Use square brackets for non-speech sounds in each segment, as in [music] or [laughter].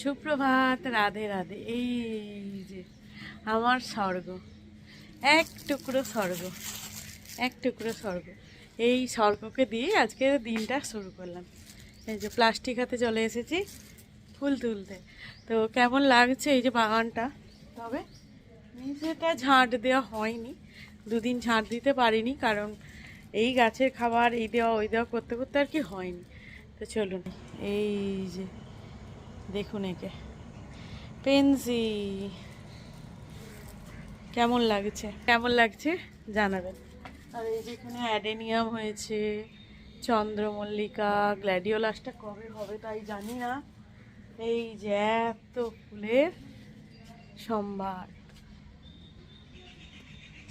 সুপ্রভাত, রাধে রাধে। এই যে আমার স্বর্গ, এক টুকরো স্বর্গ, এক টুকরো স্বর্গ। এই স্বর্গকে দিয়ে আজকে দিনটা শুরু করলাম। এই যে প্লাস্টিক হাতে চলে এসেছি ফুল তুলতে। তো কেমন লাগছে এই যে বাগানটা? তবে নিচেটা ঝাঁট দেওয়া হয়নি। দুদিন ঝাঁট দিতে পারিনি, কারণ এই গাছের খাবার, এই দেওয়া, ওই দেওয়া করতে করতে আর কি হয়নি। তো চলুন, এই যে দেখুন একে। পেন্সি। কেমন লাগছে? কেমন লাগছে? জানাবেন। আর এই যেখানে অ্যাডেনিয়াম হয়েছে, চন্দ্রমল্লিকা, গ্ল্যাডিওলাসটা কবে হবে তাই জানি না। এই যে এত ফুলের সম্ভার।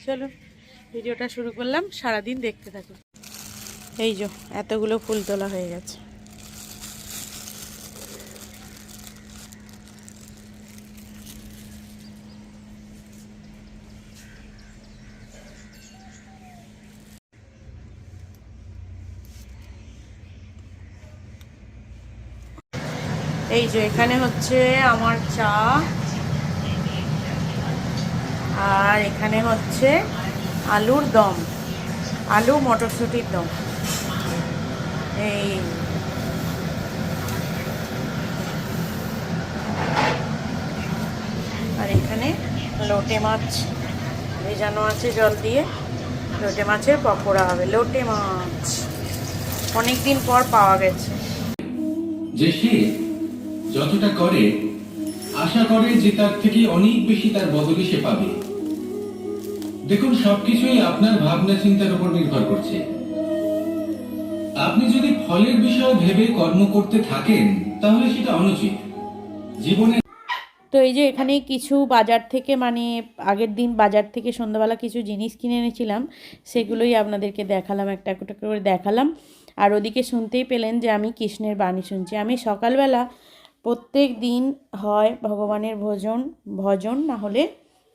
চলুন, ভিডিওটা শুরু করলাম। সারাদিন দেখতে থাকুন। এই যে, এতগুলো ফুল তোলা হয়ে গেছে। এই যে এখানে হচ্ছে আমার চা। আর এখানে হচ্ছে আলুর দম, আলু মটরশুঁটির দম। এই। আর এখানে লোটে মাছ, ভেজানো আছে জল দিয়ে। লোটে মাছের পকোড়া হবে, লোটে মাছ। অনেকদিন পর পাওয়া গেছে। যতটা করে, আশা করে যে তার থেকে অনেক বেশি তার বদলে সে পাবে। দেখুন, সবকিছুই আপনার ভাবনা চিন্তার উপর নির্ভর করছে। আপনি যদি ফলের বিষয় ভেবে কর্ম করতে থাকেন, তাহলে সেটা অনুচিত। জীবনে তো এই যে এখানে কিছু বাজার থেকে মানে আগের দিন বাজার থেকে সন্ধ্যাবেলা কিছু জিনিস কিনে এনেছিলাম, সেগুলোই আপনাদেরকে দেখালাম, একটা একটা করে দেখালাম। আর ওদিকে শুনতেই পেলেন যে আমি কৃষ্ণের বাণী শুনছি। আমি সকালবেলা প্রত্যেক দিন হয় ভগবানের ভোজন, ভজন না হলে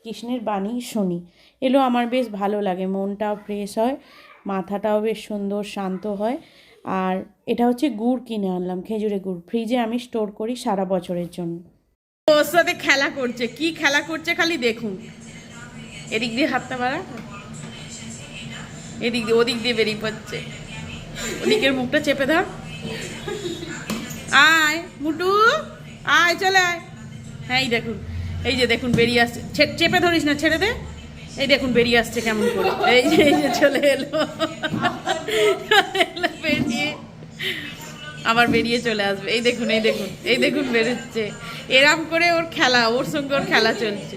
কৃষ্ণের বাণী শুনি। এলো আমার বেশ ভালো লাগে, মনটাও ফ্রেশ হয়, মাথাটাও বেশ সুন্দর, শান্ত হয়। আর এটা হচ্ছে গুড় কিনে আনলাম খেজুরে গুড়। ফ্রিজে আমি স্টোর করি সারা বছরের জন্য। ওর সাথে খেলা করছে, কি খেলা করছে খালি দেখুন। এদিক দিয়ে হাতটা বাড়া। এদিক দিয়ে, ওদিক দিয়ে বেরিয়ে পড়ছে। ওদিকের মুখটা চেপে ধর। আয়, মুটু। আয়, চলে আয়। হ্যাঁ এই দেখুন। এই যে দেখুন, বেরিয়ে আসছে। চেপে ধরিস না, ছেড়ে দে। এই দেখুন, বেরিয়ে আসছে কেমন করে। এই যে এই যে, চলে এলো। বেরিয়ে। আবার বেরিয়ে চলে আসবে। এই দেখুন এই দেখুন এই দেখুন, বেরোচ্ছে। এরম করে ওর খেলা, ওর সঙ্গে ওর খেলা চলছে।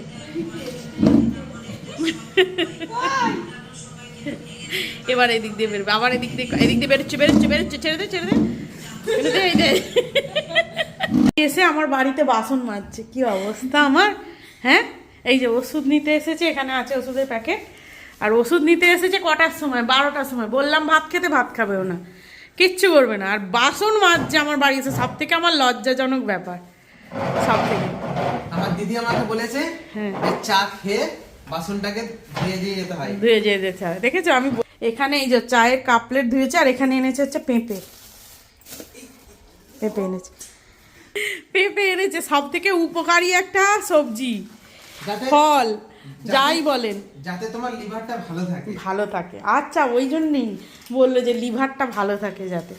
এবার এদিক দিয়ে বেরোবে, আবার এদিক দিয়ে এদিক দিয়ে বেরোচ্ছে বেরোচ্ছে বেরোচ্ছে, ছেড়ে দে ছেড়ে দে। দে এই দে এসে আমার বাড়িতে বাসন মাজছে কি অবস্থা আমার? হ্যাঁ? এই যে ওষুধ নিতে এসেছে এখানে আছে ওষুধের প্যাকেট। আর ওষুধ নিতে এসেছে কটার সময়? বারোটার সময়। বললাম ভাত খেতে ভাত খাবেও না। কিচ্ছু করবে না। আর বাসন মাজছে আমার বাড়ি এসে। সব থেকে আমার লজ্জাজনক ব্যাপার। সব থেকে। আমার দিদি আমাকে বলেছে হ্যাঁ। চা খেয়ে বাসনটাকে ধুয়ে দিয়ে যেতে হয়। ধুয়ে যেয়ে যেতে হয়। দেখেছ? আমি এখানে এই যে চায়ের কাপ প্লেট ধুয়েছে আর এখানে এনেছে হচ্ছে পেঁপে। পেঁপে এনেছে। পেঁপে এনেছে সব থেকে উপকারী একটা সবজি। ফল যাই বলেন। যাতে তোমার লিভারটা ভালো থাকে। ভালো থাকে। আচ্ছা ওই জন্যই বলল যে লিভারটা ভালো থাকে যাতে।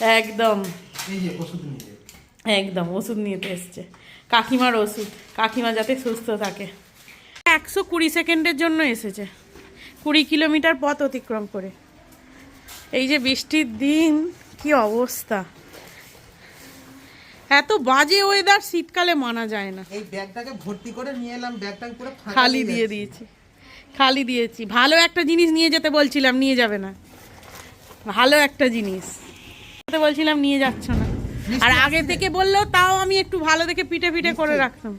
একদম। এই যে ওষুধ নিতে একদম ওষুধ নিতে এসছে। কাকিমার ওষুধ। কাকিমা যাতে সুস্থ থাকে। একশো কুড়ি সেকেন্ডের জন্য এসেছে। কুড়ি কিলোমিটার পথ অতিক্রম করে। এই যে বৃষ্টির দিন কি অবস্থা। এত বাজে ওয়েদার শীতকালে মানা যায় না। এই ব্যাগটাকে ভর্তি করে নিয়ে এলাম ব্যাগটাকে পুরো খালি দিয়ে দিয়েছি। খালি দিয়েছি। ভালো একটা জিনিস নিয়ে যেতে বলছিলাম নিয়ে যাবে না। ভালো একটা জিনিস। যেতে বলছিলাম নিয়ে যাচ্ছ না। আর আগে থেকে বললেও তাও আমি একটু ভালো দেখে পিঠে পিঠে করে রাখতাম।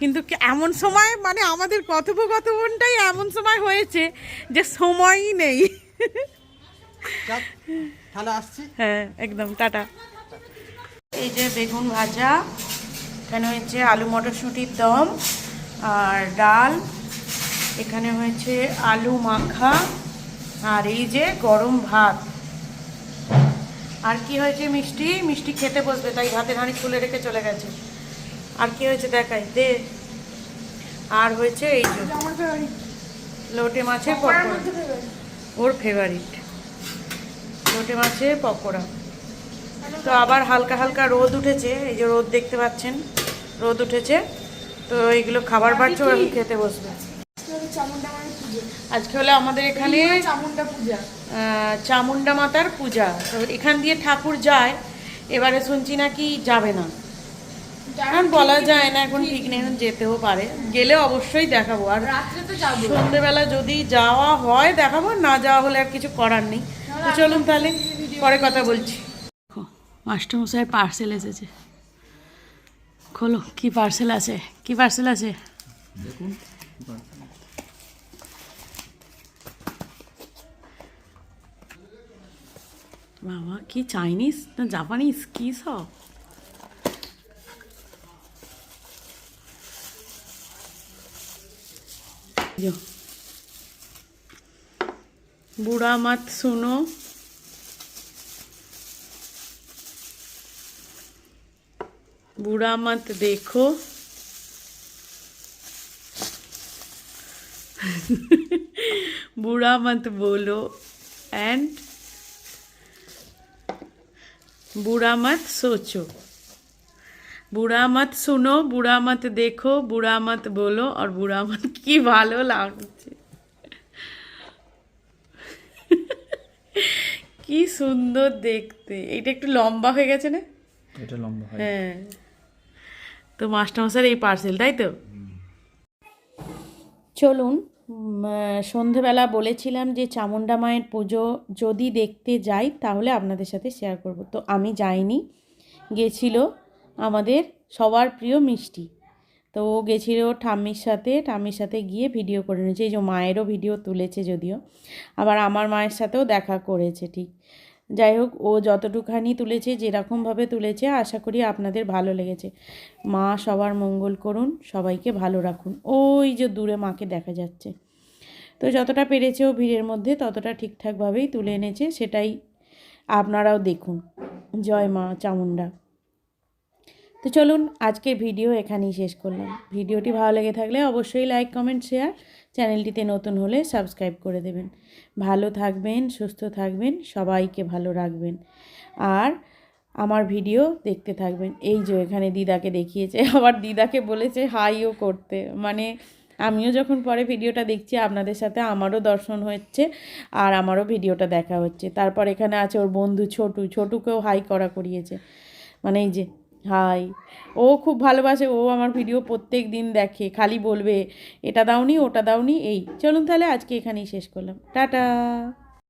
কিন্তু এমন সময় মানে আমাদের কথোপকথনটাই এমন সময় হয়েছে যে সময়ই নেই। হ্যাঁ একদম টাটা। এই যে বেগুন ভাজা এখানে হয়েছে আলু মটরশুঁটির দম আর ডাল এখানে হয়েছে আলু মাখা আর এই যে গরম ভাত। আর কি হয়েছে মিষ্টি? মিষ্টি খেতে বসবে তাই ভাতের হাঁড়ি খুলে রেখে চলে গেছে। আর কি হয়েছে দেখাই? দে। আর হয়েছে এই যে লোটে মাছের পকোড়া। ওর ফেভারিট লোটে মাছের পকোড়া। তো আবার হালকা হালকা রোদ উঠেছে এই যে রোদ দেখতে পাচ্ছেন রোদ উঠেছে। তো এইগুলো খাবার ওর আমি খেতে বসবে। আজকে হলো আমাদের এখানে চামুন্ডা পূজা। চামুন্ডা মাতার পূজা। তো এখান দিয়ে ঠাকুর যায় এবারে শুনছি নাকি যাবে না। এখন বলা যায় না এখন ঠিক নেই এখন যেতেও পারে। গেলে অবশ্যই দেখাবো। আর সন্ধ্যেবেলা যদি যাওয়া হয় দেখাবো না যাওয়া হলে আর কিছু করার নেই। তো চলুন তাহলে পরে কথা বলছি। মাস্টারমশাই পার্সেল এসেছে। খোলো কি পার্সেল আছে? কি পার্সেল আছে? বাবা কি চাইনিজ না জাপানিজ কি সব? বুড়া মাত শুনো। बुरा [laughs] मत देखो बुरा मत बोलो एंड बुरा मत सोचो বুড়া মত শুনো বুড়া মত দেখো বুড়া মত বলো আর বুড়া মত কি ভালো লাগছে কি সুন্দর দেখতে এটা একটু লম্বা হয়ে গেছে না এটা লম্বা হয় হ্যাঁ তো মাস্টারমশাই এই পার্সেল তাই তো? চলুন সন্ধেবেলা বলেছিলাম যে চামুন্ডা মায়ের পুজো যদি দেখতে যাই, তাহলে আপনাদের সাথে শেয়ার করব। তো আমি যাইনি, গেছিল আমাদের সবার প্রিয় মিষ্টি। তো ও গেছিল ঠাম্মির সাথে ঠাম্মির সাথে গিয়ে ভিডিও করে নিয়েছে। এই যে মায়েরও ভিডিও তুলেছে যদিও। আবার আমার মায়ের সাথেও দেখা করেছে, ঠিক। যাই হোক, ও যতটুখানি তুলেছে, যেরকমভাবে তুলেছে, আশা করি আপনাদের ভালো লেগেছে। মা সবার মঙ্গল করুন, সবাইকে ভালো রাখুন। ওই যে দূরে মাকে দেখা যাচ্ছে। তো যতটা পেরেছে ও ভিড়ের মধ্যে, ততটা ঠিকঠাকভাবেই তুলে এনেছে, সেটাই আপনারাও দেখুন। জয় মা চামুন্ডা তো চলুন, আজকের ভিডিও এখানেই শেষ করলাম। ভিডিওটি ভালো লেগে থাকলে অবশ্যই লাইক, কমেন্ট, শেয়ার চ্যানেলটিতে নতুন হলে সাবস্ক্রাইব করে দেবেন। ভালো থাকবেন, সুস্থ থাকবেন, সবাইকে ভালো রাখবেন। আর আমার ভিডিও দেখতে থাকবেন। এই যে এখানে দিদাকে দেখিয়েছে, [laughs] আবার দিদাকে বলেছে হাইও করতে। মানে আমিও যখন পরে ভিডিওটা দেখছি, আপনাদের সাথে আমারও দর্শন হচ্ছে আর আমারও ভিডিওটা দেখা হচ্ছে। তারপর এখানে আছে ওর বন্ধু ছোটু, ছোটুকেও হাই করা করিয়েছে। মানে এই যে হাই। ও খুব ভালোবাসে, ও আমার ভিডিও প্রত্যেক দিন দেখে, খালি বলবে, এটা দাওনি, ওটা দাওনি, এই। চলুন তাহলে আজকে এখানেই শেষ করলাম। টাটা!